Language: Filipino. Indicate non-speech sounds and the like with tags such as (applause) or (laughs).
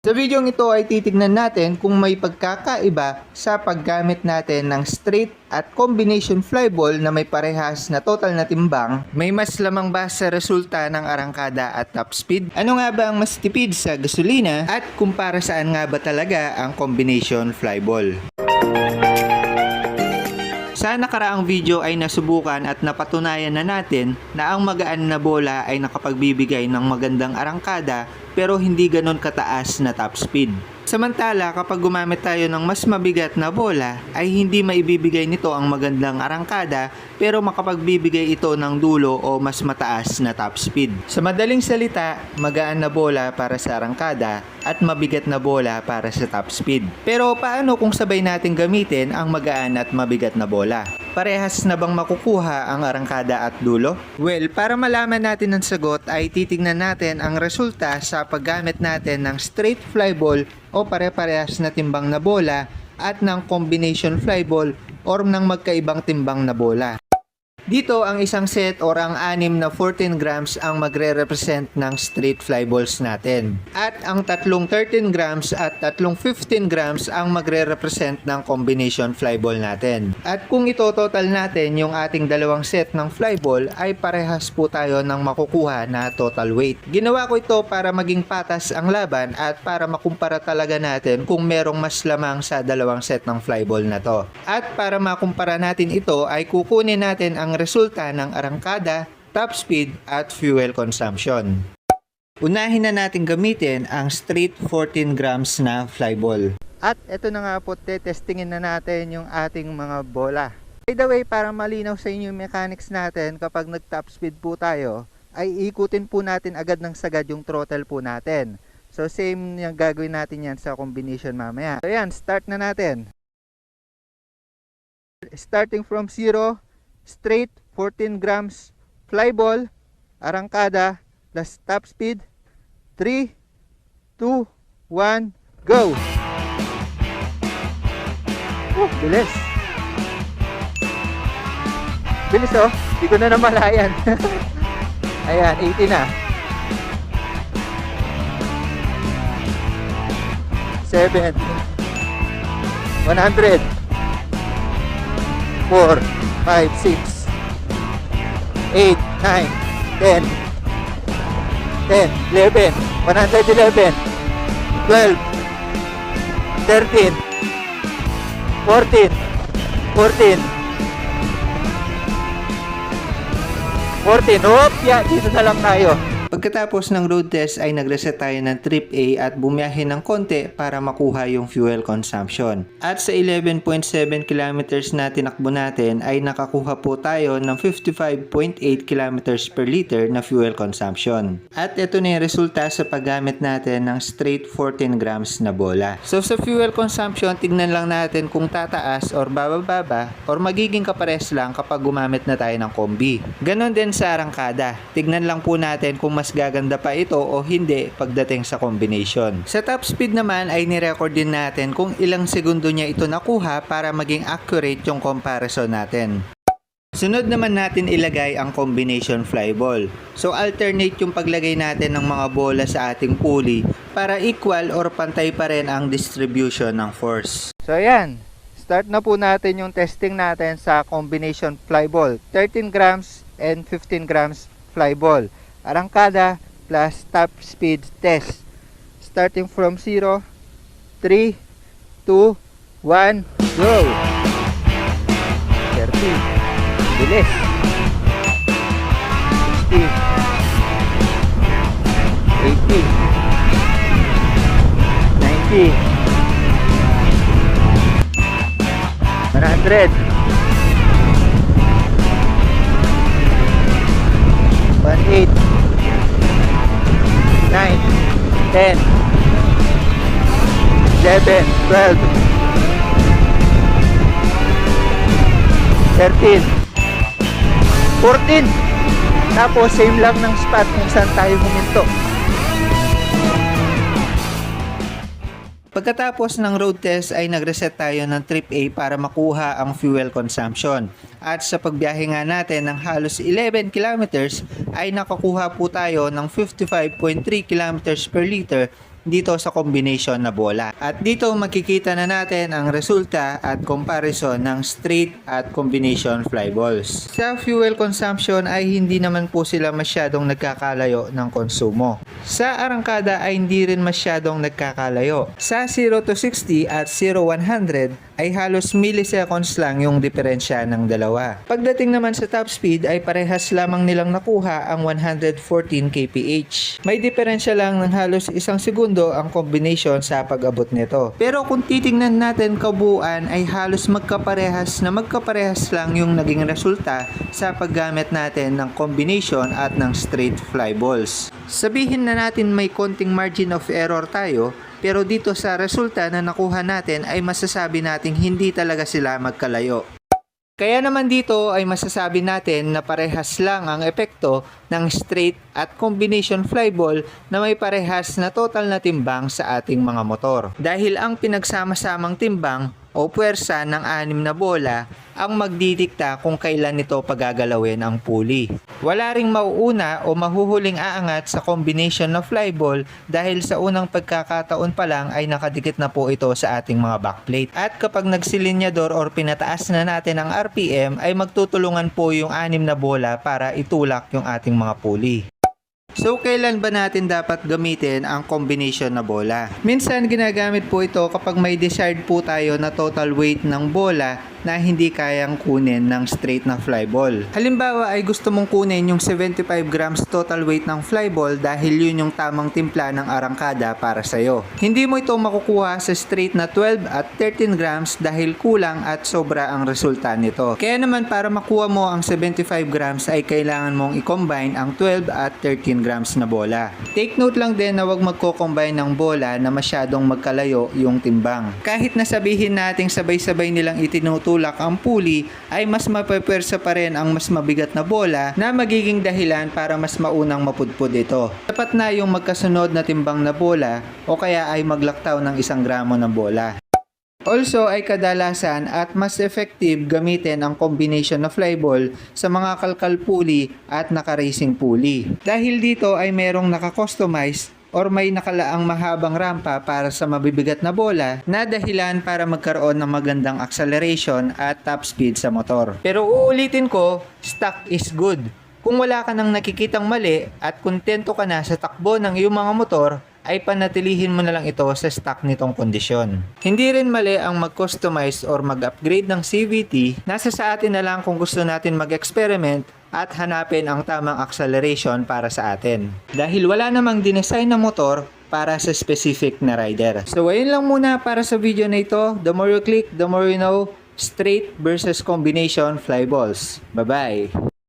Sa video ito ay titignan natin kung may pagkakaiba sa paggamit natin ng straight at combination flyball na may parehas na total na timbang. May mas lamang ba sa resulta ng arangkada at top speed? Ano nga ba ang mas tipid sa gasolina at kung para saan nga ba talaga ang combination flyball? Sa nakaraang video ay nasubukan at napatunayan na natin na ang magaan na bola ay nakapagbibigay ng magandang arangkada pero hindi ganon kataas na top speed. Samantala kapag gumamit tayo ng mas mabigat na bola ay hindi maibibigay nito ang magandang arangkada pero makapagbibigay ito ng dulo o mas mataas na top speed. Sa madaling salita, magaan na bola para sa arangkada at mabigat na bola para sa top speed. Pero paano kung sabay natin gamitin ang magaan at mabigat na bola? Parehas na bang makukuha ang arangkada at dulo? Well, para malaman natin ang sagot ay titignan natin ang resulta sa paggamit natin ng straight fly ball o pare-parehas na timbang na bola at ng combination fly ball or ng magkaibang timbang na bola. Dito, ang isang set or ang anim na 14 grams ang magre-represent ng straight fly balls natin. At ang tatlong 13 grams at tatlong 15 grams ang magre-represent ng combination fly ball natin. At kung ito total natin yung ating dalawang set ng fly ball ay parehas po tayo ng makukuha na total weight. Ginawa ko ito para maging patas ang laban at para makumpara talaga natin kung merong mas lamang sa dalawang set ng fly ball na to. At para makumpara natin ito ay kukunin natin ang resulta ng arangkada, top speed at fuel consumption. Unahin na natin gamitin ang straight 14 grams na flyball. At ito na nga po, testingin na natin yung ating mga bola. By the way, para malinaw sa inyo yung mechanics natin kapag nag-top speed po tayo, ay ikutin po natin agad ng sagad yung throttle po natin. So same yung gagawin natin yan sa combination mamaya. So yan, start na natin. Starting from 0, straight 14 grams flyball, arangkada, plus top speed. 3, 2, 1, go! Oh, bilis! Bilis oh, hindi ko na namalayan. (laughs) Ayan, 80 na. 7 100 4 5 6 8 9 10 10 11 111 12 13 14 14 14 Hop! Yeah, dito na lang tayo. Pagkatapos ng road test ay nag-reset tayo ng trip A at bumiyahe ng konti para makuha yung fuel consumption. At sa 11.7 kilometers na tinakbo natin ay nakakuha po tayo ng 55.8 kilometers per liter na fuel consumption. At ito na yung resulta sa paggamit natin ng straight 14 grams na bola. So sa fuel consumption, tignan lang natin kung tataas or bababa ba or magiging kapares lang kapag gumamit na tayo ng kombi. Ganon din sa arangkada. Tignan lang po natin kung mas gaganda pa ito o hindi pagdating sa combination. Sa top speed naman ay nirecord din natin kung ilang segundo niya ito nakuha para maging accurate yung comparison natin. Sunod naman natin ilagay ang combination flyball. So alternate yung paglagay natin ng mga bola sa ating pulley para equal or pantay pa rin ang distribution ng force. So ayan, start na po natin yung testing natin sa combination flyball. 13 grams and 15 grams flyball. Arangkada plus top speed test. Starting from 0, 3, 2, 1, go! 30. Bilis. 60. 80. 90. 100. 1.8 9 10 11 12 13 14 tapos same lang ng spot kung saan tayo huminto Pagkatapos ng road test ay nag-reset tayo ng trip A para makuha ang fuel consumption. At sa pagbiyahe nga natin ng halos 11 kilometers ay nakakuha po tayo ng 55.3 kilometers per liter dito sa combination na bola. At dito makikita na natin ang resulta at comparison ng straight at combination fly balls. Sa fuel consumption ay hindi naman po sila masyadong nagkakalayo ng konsumo. Sa arangkada ay hindi rin masyadong nagkakalayo. Sa 0 to 60 at 0 100 ay halos milliseconds lang yung diferensya ng dalawa. Pagdating naman sa top speed ay parehas lamang nilang nakuha ang 114 kph. May diferensya lang ng halos isang segundo ang combination sa pag-abot nito. Pero kung titingnan natin kabuuan ay halos magkaparehas na magkaparehas lang yung naging resulta sa paggamit natin ng combination at ng straight fly balls. Sabihin na natin may konting margin of error tayo, pero dito sa resulta na nakuha natin ay masasabi nating hindi talaga sila magkalayo. Kaya naman dito ay masasabi natin na parehas lang ang epekto ng straight at combination flyball na may parehas na total na timbang sa ating mga motor. Dahil ang pinagsama-samang timbang o puwersa ng anim na bola ang magdidikta kung kailan nito pagagalawin ang pulley. Wala ring mauuna o mahuhuling aangat sa combination na flyball dahil sa unang pagkakataon pa lang ay nakadikit na po ito sa ating mga backplate. At kapag nagsilinyador or pinataas na natin ang RPM ay magtutulungan po yung anim na bola para itulak yung ating mga pulley. So, kailan ba natin dapat gamitin ang combination na bola? Minsan, ginagamit po ito kapag may desired po tayo na total weight ng bola na hindi kayang kunin ng straight na flyball. Halimbawa ay gusto mong kunin yung 75 grams total weight ng flyball dahil yun yung tamang timpla ng arangkada para sa'yo. Hindi mo ito makukuha sa straight na 12 at 13 grams dahil kulang at sobra ang resulta nito. Kaya naman para makuha mo ang 75 grams ay kailangan mong i-combine ang 12 at 13 grams na bola. Take note lang din na wag magko-combine ng bola na masyadong magkalayo yung timbang. Kahit na sabihin nating sabay-sabay nilang itinutulak ang pulley ay mas mapapwersa pa rin ang mas mabigat na bola na magiging dahilan para mas maunang mapudpud ito. Dapat na yung magkasunod na timbang na bola o kaya ay maglaktaw ng isang gramo ng bola. Also ay kadalasan at mas effective gamitin ang combination na flyball sa mga kalkal pulley at naka-racing pulley. Dahil dito ay merong naka-customize or may nakalaang mahabang rampa para sa mabibigat na bola na dahilan para magkaroon ng magandang acceleration at top speed sa motor. Pero uulitin ko, stock is good. Kung wala ka nang nakikitang mali at kontento ka na sa takbo ng iyong mga motor, ay panatilihin mo na lang ito sa stock nitong kondisyon. Hindi rin mali ang mag-customize or mag-upgrade ng CVT. Nasa sa atin na lang kung gusto natin mag-experiment at hanapin ang tamang acceleration para sa atin. Dahil wala namang dinesign na motor para sa specific na rider. So ayun lang muna para sa video na ito. The more you click, the more you know. Straight versus combination fly balls. Bye-bye!